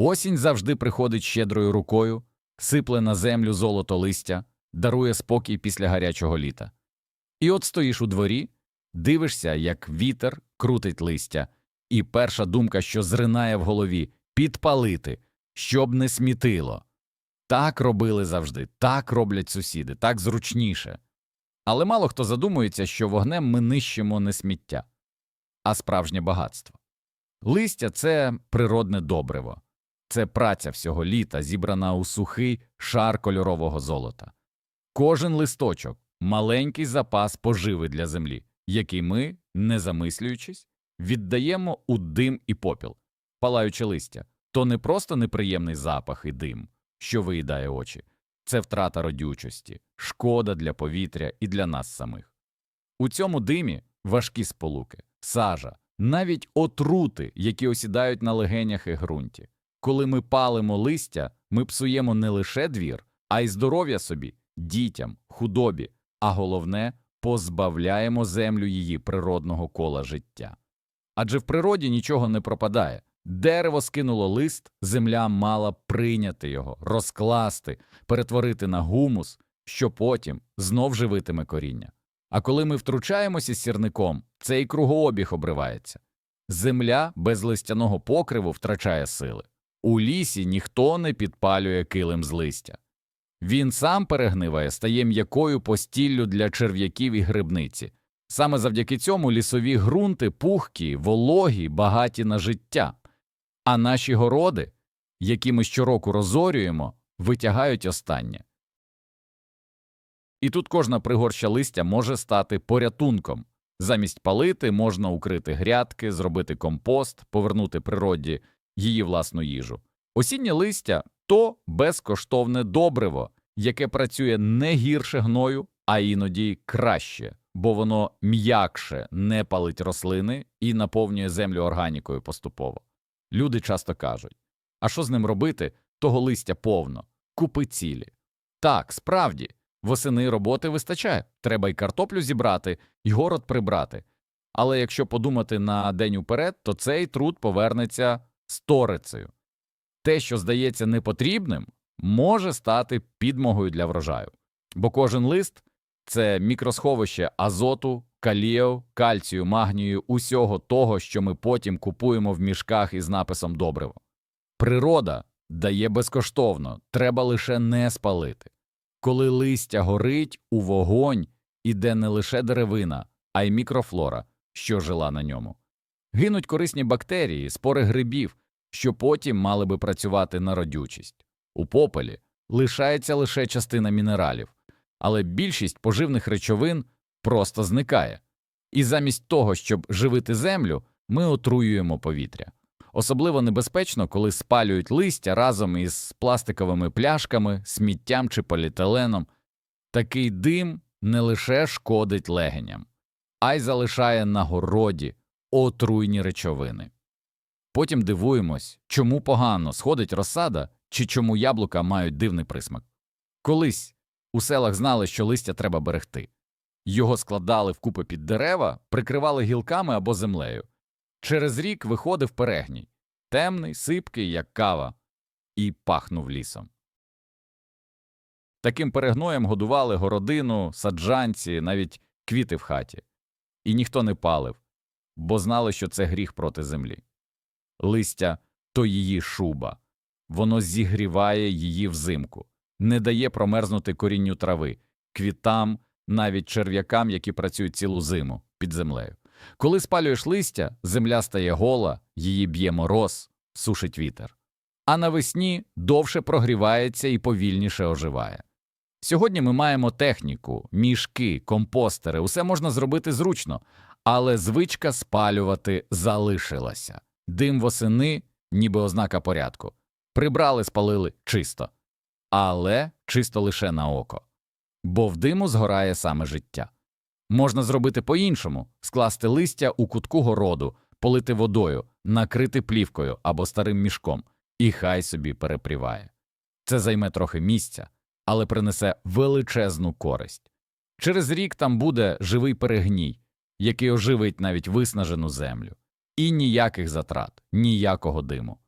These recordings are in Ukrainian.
Осінь завжди приходить щедрою рукою, сипле на землю золото листя, дарує спокій після гарячого літа. І от стоїш у дворі, дивишся, як вітер крутить листя, і перша думка, що зринає в голові підпалити, щоб не смітило. Так робили завжди, так роблять сусіди, так зручніше. Але мало хто задумується, що вогнем ми нищимо не сміття, а справжнє багатство. Листя це природне добриво, це праця всього літа, зібрана у сухий шар кольорового золота. Кожен листочок маленький запас поживи для землі, який ми, не замислюючись, віддаємо у дим і попіл, палаючи листя. То не просто неприємний запах і дим, що виїдає очі, це втрата родючості, шкода для повітря і для нас самих. У цьому димі важкі сполуки, сажа, навіть отрути, які осідають на легенях і ґрунті. Коли ми палимо листя, ми псуємо не лише двір, а й здоров'я собі, дітям, худобі, а головне позбавляємо землю її природного кола життя. Адже в природі нічого не пропадає. Дерево скинуло лист, земля мала прийняти його, розкласти, перетворити на гумус, що потім знов живитиме коріння. А коли ми втручаємося з сірником, цей кругообіг обривається. Земля без листяного покриву втрачає сили. У лісі ніхто не підпалює килим з листя. Він сам перегниває, стає м'якою постіллю для черв'яків і грибниці. Саме завдяки цьому лісові ґрунти пухкі, вологі, багаті на життя. А наші городи, які ми щороку розорюємо, витягають останнє. І тут кожна пригорща листя може стати порятунком. Замість палити можна укрити грядки, зробити компост, повернути природі її власну їжу. Осіннє листя то безкоштовне добриво, яке працює не гірше гною, а іноді краще, бо воно м'якше не палить рослини і наповнює землю органікою поступово. Люди часто кажуть а що з ним робити, того листя повно, купи цілі. Так, справді, восени роботи вистачає, треба й картоплю зібрати, й город прибрати. Але якщо подумати на день уперед, то цей труд повернеться сторицею. Те, що здається непотрібним, може стати підмогою для врожаю, бо кожен лист це мікросховище азоту, калію, кальцію, магнію, усього того, що ми потім купуємо в мішках із написом добриво. Природа дає безкоштовно, треба лише не спалити. Коли листя горить, у вогонь іде не лише деревина, а й мікрофлора, що жила на ньому. Гинуть корисні бактерії, спори грибів, що потім мали би працювати на родючість. У попелі лишається лише частина мінералів, але більшість поживних речовин просто зникає. І замість того, щоб живити землю, ми отруюємо повітря. Особливо небезпечно, коли спалюють листя разом із пластиковими пляшками, сміттям чи поліетиленом. Такий дим не лише шкодить легеням, а й залишає на городі отруйні речовини. Потім дивуємось, чому погано сходить розсада чи чому яблука мають дивний присмак. Колись у селах знали, що листя треба берегти. Його складали вкупи під дерева, прикривали гілками або землею. Через рік виходив перегній, темний, сипкий, як кава, і пахнув лісом. Таким перегноєм годували городину, саджанці, навіть квіти в хаті. І ніхто не палив, бо знали, що це гріх проти землі. Листя то її шуба, воно зігріває її взимку, не дає промерзнути корінню трави, квітам, навіть черв'якам, які працюють цілу зиму під землею. Коли спалюєш листя, земля стає гола, її б'є мороз, сушить вітер. А навесні довше прогрівається і повільніше оживає. Сьогодні ми маємо техніку, мішки, компостери, усе можна зробити зручно, але звичка спалювати залишилася. Дим восени, ніби ознака порядку. Прибрали, спалили чисто, але чисто лише на око, бо в диму згорає саме життя. Можна зробити по-іншому скласти листя у кутку городу, полити водою, накрити плівкою або старим мішком, і хай собі перепріває. Це займе трохи місця, але принесе величезну користь. Через рік там буде живий перегній, який оживить навіть виснажену землю, і ніяких затрат, ніякого диму.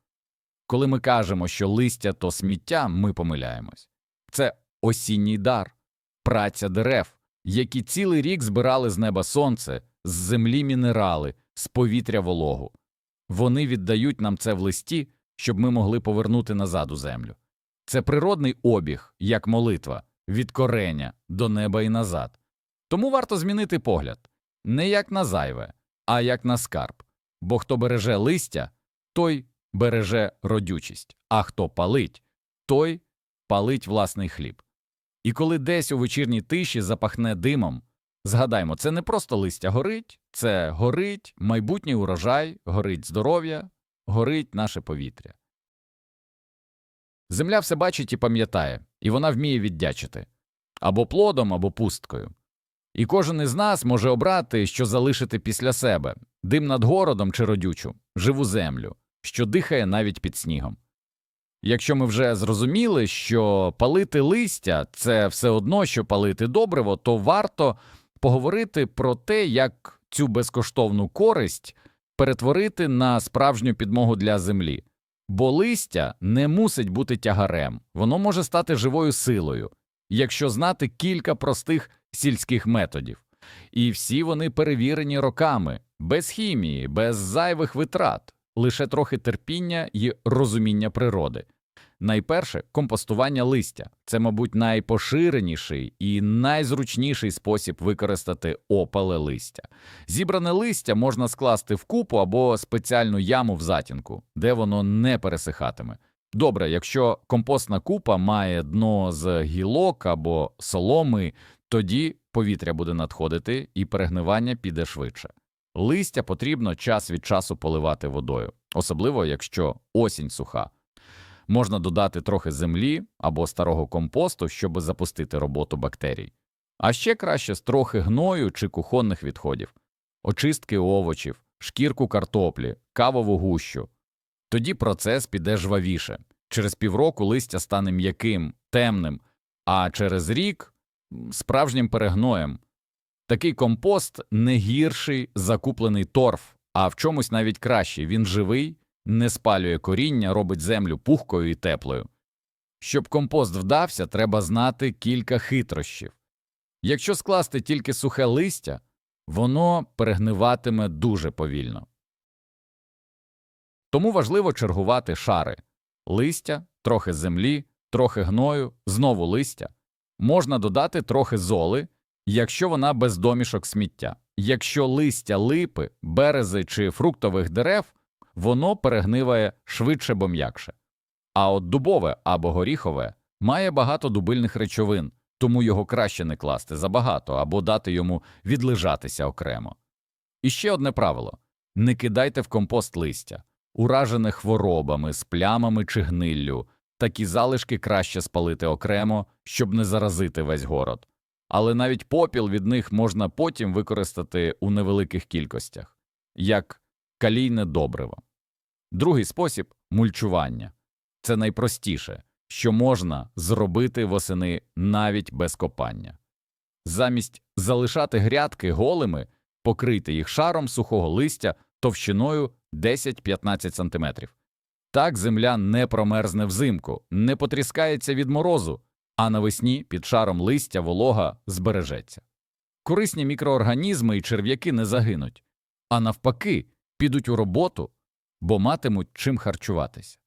Коли ми кажемо, що листя то сміття, ми помиляємось. Це осінній дар, праця дерев, які цілий рік збирали з неба сонце, з землі мінерали, з повітря вологу. Вони віддають нам це в листі, щоб ми могли повернути назад у землю. Це природний обіг, як молитва, від кореня до неба і назад. Тому варто змінити погляд не як на зайве, а як на скарб. Бо хто береже листя, той береже родючість, а хто палить, той палить власний хліб. І коли десь у вечірній тиші запахне димом, згадаймо, це не просто листя горить, це горить майбутній урожай, горить здоров'я, горить наше повітря. Земля все бачить і пам'ятає, і вона вміє віддячити або плодом, або пусткою. І кожен із нас може обрати, що залишити після себе дим над городом чи родючу, живу землю, що дихає навіть під снігом. Якщо ми вже зрозуміли, що палити листя це все одно, що палити добриво, то варто поговорити про те, як цю безкоштовну користь перетворити на справжню підмогу для землі. Бо листя не мусить бути тягарем, воно може стати живою силою, якщо знати кілька простих сільських методів. І всі вони перевірені роками, без хімії, без зайвих витрат, лише трохи терпіння і розуміння природи. Найперше компостування листя це, мабуть, найпоширеніший і найзручніший спосіб використати опале листя. Зібране листя можна скласти в купу або спеціальну яму в затінку, де воно не пересихатиме. Добре, якщо компостна купа має дно з гілок або соломи, тоді повітря буде надходити і перегнивання піде швидше. Листя потрібно час від часу поливати водою, особливо якщо осінь суха. Можна додати трохи землі або старого компосту, щоб запустити роботу бактерій. А ще краще з трохи гною чи кухонних відходів, очистки овочів, шкірку картоплі, кавову гущу. Тоді процес піде жвавіше. Через півроку листя стане м'яким, темним, а через рік справжнім перегноєм. Такий компост не гірший закуплений торф, а в чомусь навіть кращий він живий, не спалює коріння, робить землю пухкою і теплою. Щоб компост вдався, треба знати кілька хитрощів. Якщо скласти тільки сухе листя, воно перегниватиме дуже повільно. Тому важливо чергувати шари листя, трохи землі, трохи гною, знову листя. Можна додати трохи золи, якщо вона без домішок сміття. Якщо листя липи, берези чи фруктових дерев, воно перегниває швидше бо м'якше. А от дубове або горіхове має багато дубильних речовин, тому його краще не класти забагато або дати йому відлежатися окремо. І ще одне правило не кидайте в компост листя, уражене хворобами, з плямами чи гниллю, такі залишки краще спалити окремо, щоб не заразити весь город. Але навіть попіл від них можна потім використати у невеликих кількостях, як калійне добриво. Другий спосіб мульчування це найпростіше, що можна зробити восени навіть без копання. Замість залишати грядки голими, покрити їх шаром сухого листя товщиною 10-15 см. Так земля не промерзне взимку, не потріскається від морозу, а навесні під шаром листя волога збережеться. Корисні мікроорганізми і черв'яки не загинуть, а навпаки, підуть у роботу, бо матимуть чим харчуватися.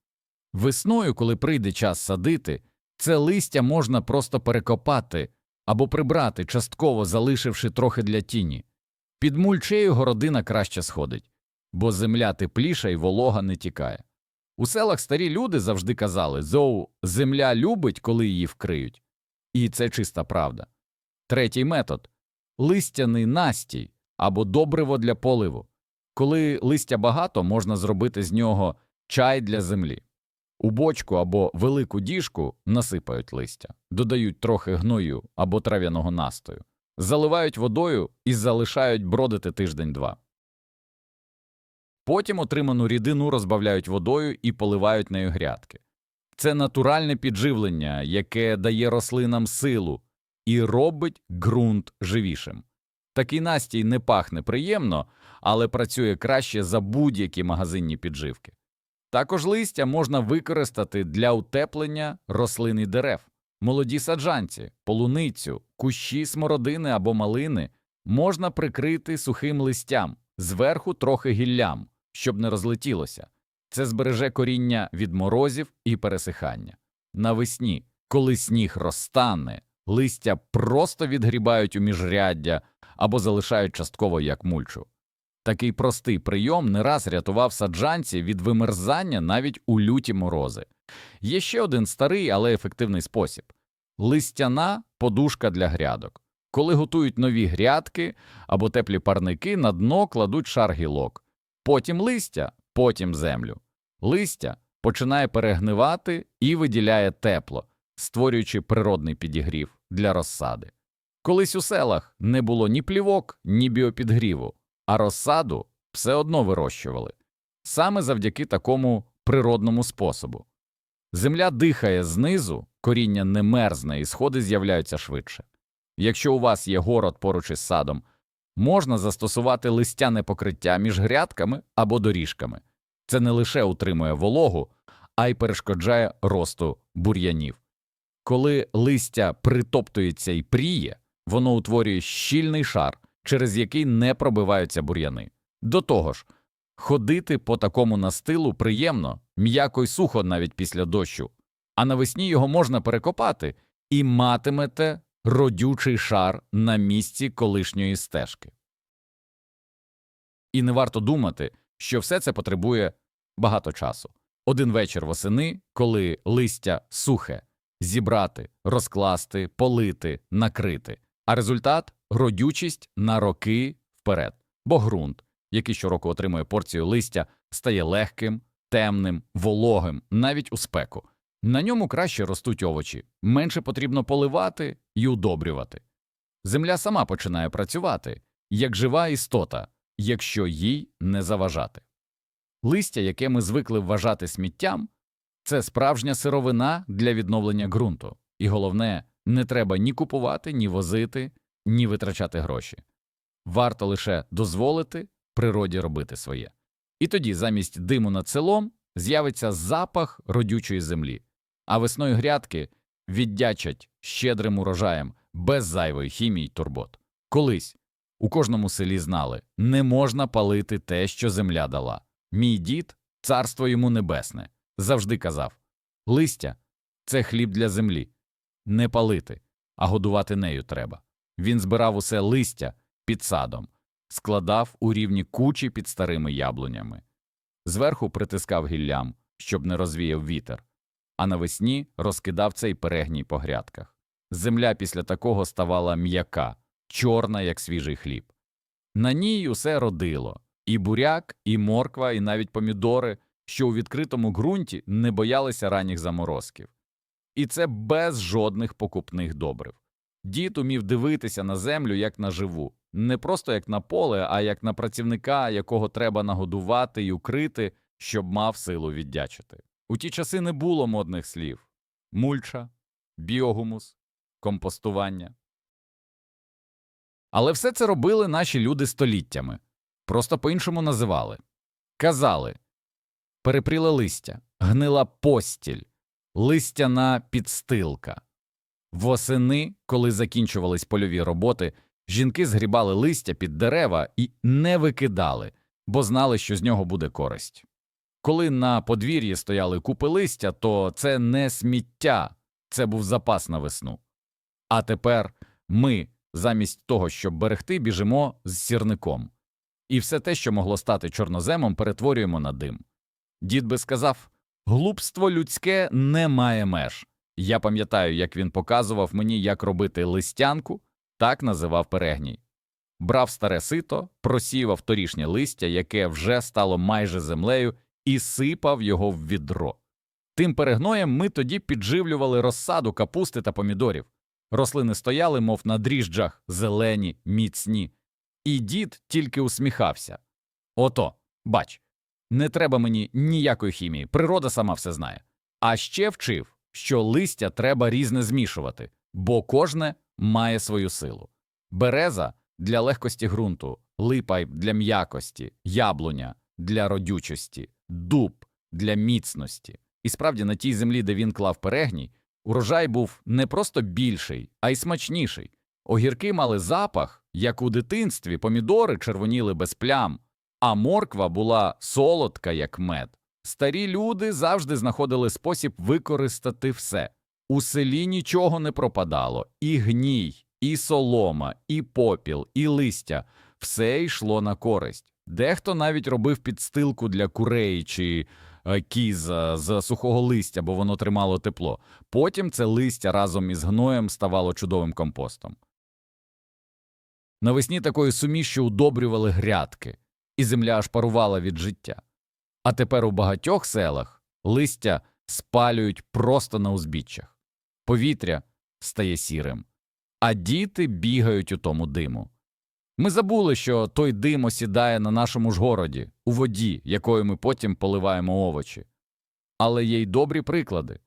Весною, коли прийде час садити, це листя можна просто перекопати або прибрати, частково залишивши трохи для тіні. Під мульчею городина краще сходить, бо земля тепліша і волога не тікає. У селах старі люди завжди казали зоу земля любить, коли її вкриють. І це чиста правда. Третій метод листяний настій або добриво для поливу. Коли листя багато, можна зробити з нього чай для землі. У бочку або велику діжку насипають листя, додають трохи гною або трав'яного настою, заливають водою і залишають бродити тиждень-два. Потім отриману рідину розбавляють водою і поливають нею грядки. Це натуральне підживлення, яке дає рослинам силу і робить ґрунт живішим. Такий настій не пахне приємно, але працює краще за будь-які магазинні підживки. Також листя можна використати для утеплення рослин і дерев. Молоді саджанці, полуницю, кущі смородини або малини можна прикрити сухим листям, зверху трохи гіллям, щоб не розлетілося. Це збереже коріння від морозів і пересихання. Навесні, коли сніг розтане, листя просто відгрібають у міжряддя або залишають частково як мульчу. Такий простий прийом не раз рятував саджанці від вимерзання навіть у люті морози. Є ще один старий, але ефективний спосіб листяна подушка для грядок. Коли готують нові грядки або теплі парники, на дно кладуть шар гілок, потім листя, потім землю. Листя починає перегнивати і виділяє тепло, створюючи природний підігрів для розсади. Колись у селах не було ні плівок, ні біопідгріву, а розсаду все одно вирощували саме завдяки такому природному способу. Земля дихає знизу, коріння не мерзне і сходи з'являються швидше. Якщо у вас є город поруч із садом, можна застосувати листяне покриття між грядками або доріжками. Це не лише утримує вологу, а й перешкоджає росту бур'янів. Коли листя притоптується і пріє, воно утворює щільний шар, через який не пробиваються бур'яни. До того ж, ходити по такому настилу приємно, м'яко й сухо навіть після дощу, а навесні його можна перекопати і матимете родючий шар на місці колишньої стежки. І не варто думати, що все це потребує багато часу. Один вечір восени, коли листя сухе, зібрати, розкласти, полити, накрити, а результат родючість на роки вперед, бо ґрунт, який щороку отримує порцію листя, стає легким, темним, вологим, навіть у спеку. На ньому краще ростуть овочі, менше потрібно поливати і удобрювати. Земля сама починає працювати, як жива істота, якщо їй не заважати. Листя, яке ми звикли вважати сміттям, це справжня сировина для відновлення ґрунту, і головне, не треба ні купувати, ні возити, ні витрачати гроші. Варто лише дозволити природі робити своє. І тоді замість диму над селом з'явиться запах родючої землі, а весною грядки віддячать щедрим урожаєм без зайвої хімії й турбот. Колись у кожному селі знали не можна палити те, що земля дала. Мій дід, царство йому небесне, завжди казав листя це хліб для землі, не палити, а годувати нею треба. Він збирав усе листя під садом, складав у рівні кучі під старими яблунями, зверху притискав гіллям, щоб не розвіяв вітер, а навесні розкидав цей перегній по грядках. Земля після такого ставала м'яка, чорна, як свіжий хліб. На ній усе родило і буряк, і морква, і навіть помідори, що у відкритому ґрунті не боялися ранніх заморозків. І це без жодних покупних добрив. Дід умів дивитися на землю як на живу, не просто як на поле, а як на працівника, якого треба нагодувати і укрити, щоб мав силу віддячити. У ті часи не було модних слів мульча, біогумус, компостування. Але все це робили наші люди століттями, просто по-іншому називали. Казали перепріле листя, гнила постіль, листяна підстилка. Восени, коли закінчувались польові роботи, жінки згрібали листя під дерева і не викидали, бо знали, що з нього буде користь. Коли на подвір'ї стояли купи листя, то це не сміття, це був запас на весну. А тепер ми, замість того, щоб берегти, біжимо з сірником, і все те, що могло стати чорноземом, перетворюємо на дим. Дід би сказав глупство людське не має меж. Я пам'ятаю, як він показував мені, як робити листянку, так називав перегній. Брав старе сито, просівав торішнє листя, яке вже стало майже землею, і сипав його в відро. Тим перегноєм ми тоді підживлювали розсаду капусти та помідорів. Рослини стояли, мов на дріжджах, зелені, міцні. І дід тільки усміхався. Ото, бач, не треба мені ніякої хімії, природа сама все знає. А ще вчив, що листя треба різне змішувати, бо кожне має свою силу. Береза для легкості ґрунту, липа для м'якості, яблуня для родючості, дуб для міцності. І справді на тій землі, де він клав перегній, урожай був не просто більший, а й смачніший. Огірки мали запах, як у дитинстві, помідори червоніли без плям, а морква була солодка, як мед. Старі люди завжди знаходили спосіб використати все. У селі нічого не пропадало і гній, і солома, і попіл, і листя все йшло на користь. Дехто навіть робив підстилку для курей чи е, кіз з сухого листя, бо воно тримало тепло. Потім це листя разом із гноєм ставало чудовим компостом. Навесні такої суміші удобрювали грядки, і земля аж парувала від життя. А тепер у багатьох селах листя спалюють просто на узбіччях, повітря стає сірим, а діти бігають у тому диму. Ми забули, що той дим осідає на нашому ж городі, у воді, якою ми потім поливаємо овочі. Але є й добрі приклади.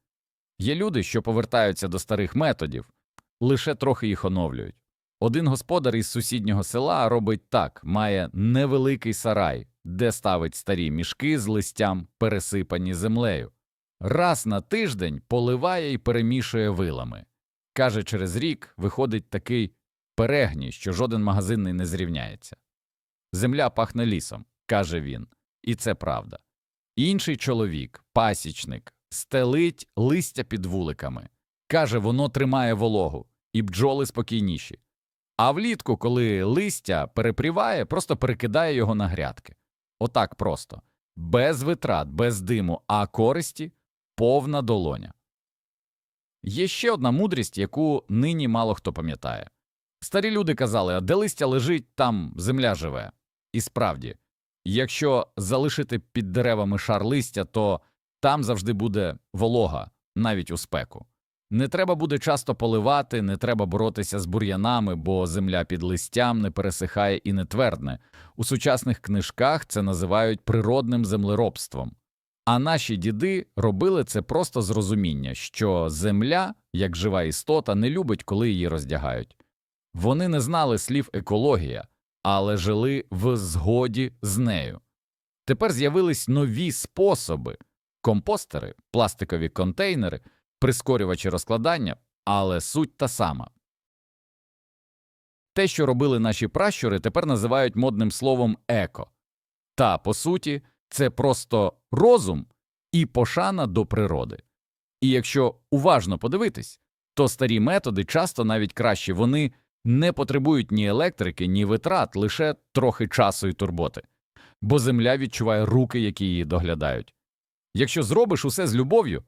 Є люди, що повертаються до старих методів, лише трохи їх оновлюють. Один господар із сусіднього села робить так має невеликий сарай, де ставить старі мішки з листям, пересипані землею. Раз на тиждень поливає і перемішує вилами. Каже, через рік виходить такий перегній, що жоден магазинний не зрівняється. Земля пахне лісом, каже він, і це правда. Інший чоловік, пасічник, стелить листя під вуликами. Каже, воно тримає вологу, і бджоли спокійніші. А влітку, коли листя перепріває, просто перекидає його на грядки. Отак просто. Без витрат, без диму, а користі повна долоня. Є ще одна мудрість, яку нині мало хто пам'ятає. Старі люди казали, а де листя лежить, там земля живе. І справді, якщо залишити під деревами шар листя, то там завжди буде волога, навіть у спеку. Не треба буде часто поливати, не треба боротися з бур'янами, бо земля під листям не пересихає і не твердне. У сучасних книжках це називають природним землеробством. А наші діди робили це просто з розуміння, що земля, як жива істота, не любить, коли її роздягають. Вони не знали слів екологія, але жили в згоді з нею. Тепер з'явились нові способи компостери, пластикові контейнери, прискорювачі розкладання, але суть та сама. Те, що робили наші пращури, тепер називають модним словом еко. Та, по суті, це просто розум і пошана до природи. І якщо уважно подивитись, то старі методи часто навіть кращі вони не потребують ні електрики, ні витрат, лише трохи часу і турботи, бо земля відчуває руки, які її доглядають. Якщо зробиш усе з любов'ю,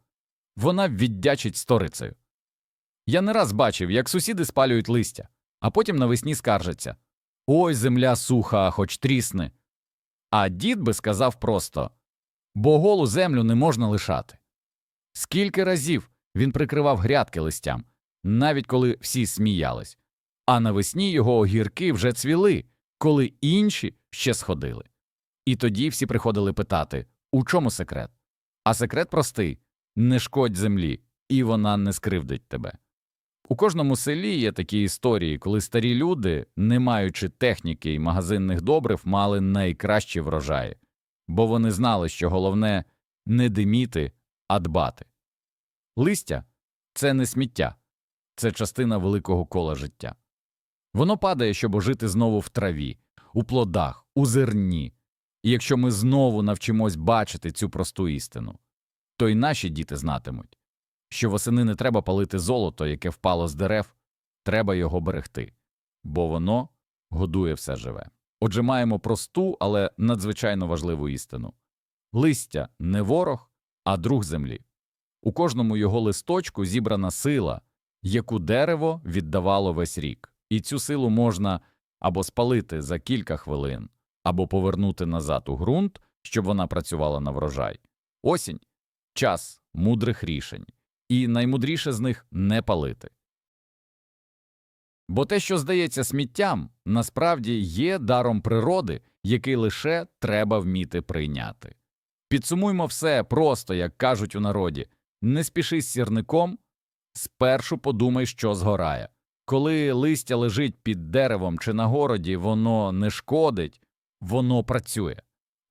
вона віддячить сторицею. Я не раз бачив, як сусіди спалюють листя, а потім навесні скаржаться Ой, земля суха, хоч трісне. А дід би сказав просто бо голу землю не можна лишати. Скільки разів він прикривав грядки листям, навіть коли всі сміялись, а навесні його огірки вже цвіли, коли інші ще сходили. І тоді всі приходили питати у чому секрет? А секрет простий не шкодь землі, і вона не скривдить тебе. У кожному селі є такі історії, коли старі люди, не маючи техніки і магазинних добрив, мали найкращі врожаї, бо вони знали, що головне не диміти, а дбати. Листя це не сміття, це частина великого кола життя. Воно падає, щоб ожити знову в траві, у плодах, у зерні. І якщо ми знову навчимось бачити цю просту істину, то й наші діти знатимуть, що восени не треба палити золото, яке впало з дерев, треба його берегти, бо воно годує все живе. Отже, маємо просту, але надзвичайно важливу істину листя не ворог, а друг землі. У кожному його листочку зібрана сила, яку дерево віддавало весь рік, і цю силу можна або спалити за кілька хвилин, або повернути назад у ґрунт, щоб вона працювала на врожай. Осінь час мудрих рішень, і наймудріше з них не палити. Бо те, що здається сміттям, насправді є даром природи, який лише треба вміти прийняти. Підсумуймо все просто, як кажуть у народі не спіши з сірником, спершу подумай, що згорає. Коли листя лежить під деревом чи на городі, воно не шкодить, воно працює.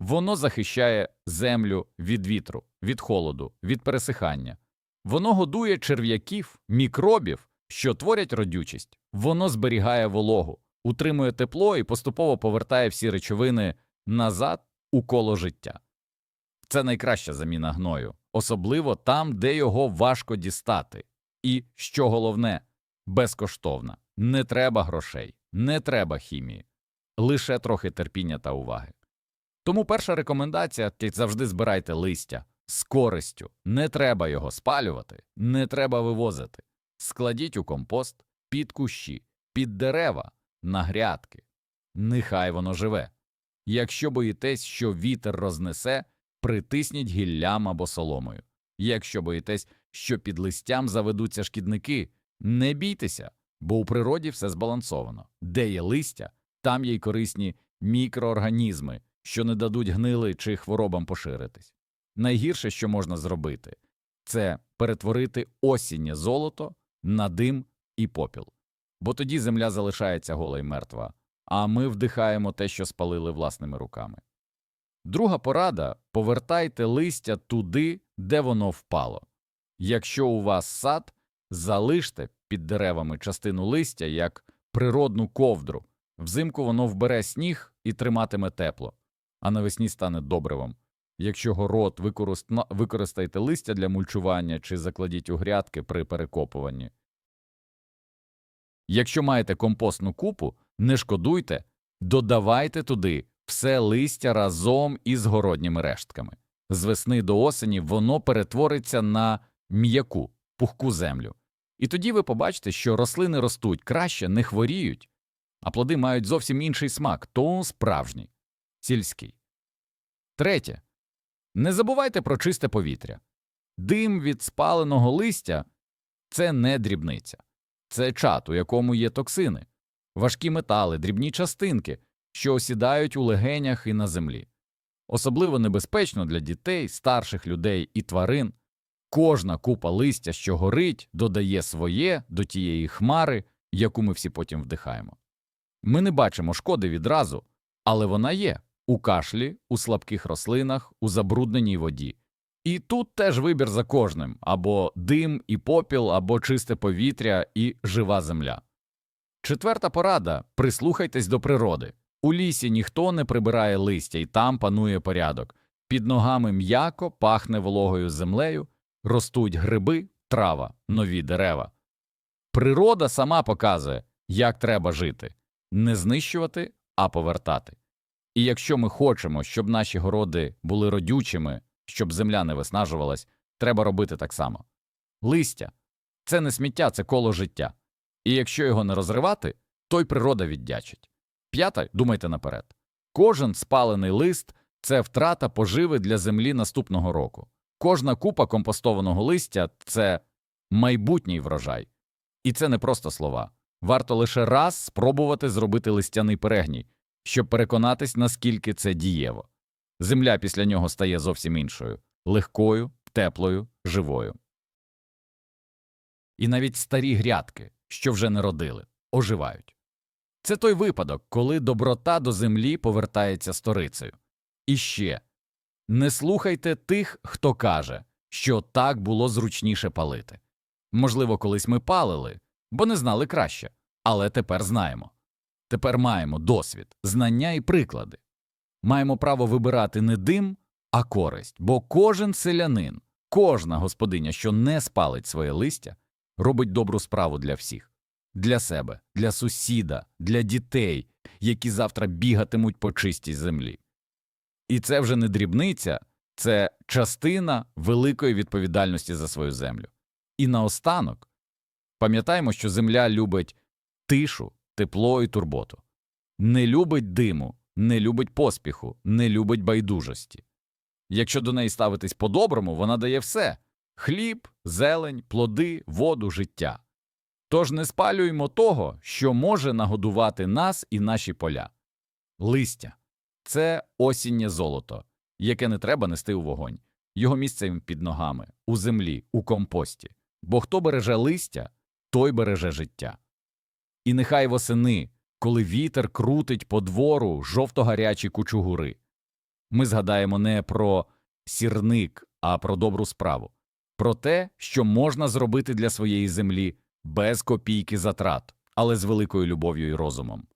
Воно захищає землю від вітру, від холоду, від пересихання. Воно годує черв'яків, мікробів, що творять родючість. Воно зберігає вологу, утримує тепло і поступово повертає всі речовини назад у коло життя. Це найкраща заміна гною, особливо там, де його важко дістати. І, що головне, безкоштовна. Не треба грошей, не треба хімії, лише трохи терпіння та уваги. Тому перша рекомендація – завжди збирайте листя з користю. Не треба його спалювати, не треба вивозити. Складіть у компост, під кущі, під дерева, на грядки. Нехай воно живе. Якщо боїтесь, що вітер рознесе, притисніть гіллям або соломою. Якщо боїтесь, що під листям заведуться шкідники, не бійтеся, бо у природі все збалансовано. Де є листя, там є й корисні мікроорганізми, що не дадуть гнили чи хворобам поширитись. Найгірше, що можна зробити, це перетворити осіннє золото на дим і попіл. Бо тоді земля залишається гола й мертва, а ми вдихаємо те, що спалили власними руками. Друга порада повертайте листя туди, де воно впало. Якщо у вас сад, залиште під деревами частину листя як природну ковдру. Взимку воно вбере сніг і триматиме тепло, а навесні стане добривом. Якщо город використ- використайте листя для мульчування чи закладіть у грядки при перекопуванні. Якщо маєте компостну купу, не шкодуйте, додавайте туди все листя разом із городніми рештками. З весни до осені воно перетвориться на м'яку, пухку землю. І тоді ви побачите, що рослини ростуть краще, не хворіють, а плоди мають зовсім інший смак, то справжній, сільський. Третє. Не забувайте про чисте повітря. Дим від спаленого листя це не дрібниця, це чат, у якому є токсини, важкі метали, дрібні частинки, що осідають у легенях і на землі. Особливо небезпечно для дітей, старших людей і тварин. Кожна купа листя, що горить, додає своє до тієї хмари, яку ми всі потім вдихаємо. Ми не бачимо шкоди відразу, але вона є у кашлі, у слабких рослинах, у забрудненій воді. І тут теж вибір за кожним або дим і попіл, або чисте повітря і жива земля. Четверта порада прислухайтесь до природи. У лісі ніхто не прибирає листя, і там панує порядок. Під ногами м'яко пахне вологою землею, ростуть гриби, трава, нові дерева. Природа сама показує, як треба жити не знищувати, а повертати. І якщо ми хочемо, щоб наші городи були родючими, щоб земля не виснажувалась, треба робити так само. Листя це не сміття, це коло життя. І якщо його не розривати, то й природа віддячить. П'яте, думайте наперед. Кожен спалений лист це втрата поживи для землі наступного року. Кожна купа компостованого листя це майбутній врожай. І це не просто слова. Варто лише раз спробувати зробити листяний перегній, щоб переконатись, наскільки це дієво. Земля після нього стає зовсім іншою легкою, теплою, живою. І навіть старі грядки, що вже не родили, оживають. Це той випадок, коли доброта до землі повертається сторицею. І ще не слухайте тих, хто каже, що так було зручніше палити. Можливо, колись ми палили, бо не знали краще, але тепер знаємо. Тепер маємо досвід, знання і приклади. Маємо право вибирати не дим, а користь, бо кожен селянин, кожна господиня, що не спалить своє листя, робить добру справу для всіх для себе, для сусіда, для дітей, які завтра бігатимуть по чистій землі. І це вже не дрібниця, це частина великої відповідальності за свою землю. І наостанок пам'ятаємо, що земля любить тишу, тепло і турботу, не любить диму, не любить поспіху, не любить байдужості. Якщо до неї ставитись по-доброму, вона дає все хліб, зелень, плоди, воду, життя. Тож не спалюємо того, що може нагодувати нас і наші поля. Листя це осіннє золото, яке не треба нести у вогонь. Його місце під ногами, у землі, у компості. Бо хто береже листя, той береже життя. І нехай восени, коли вітер крутить по двору жовто-гарячі кучугури, ми згадаємо не про сірник, а про добру справу, про те, що можна зробити для своєї землі без копійки затрат, але з великою любов'ю і розумом.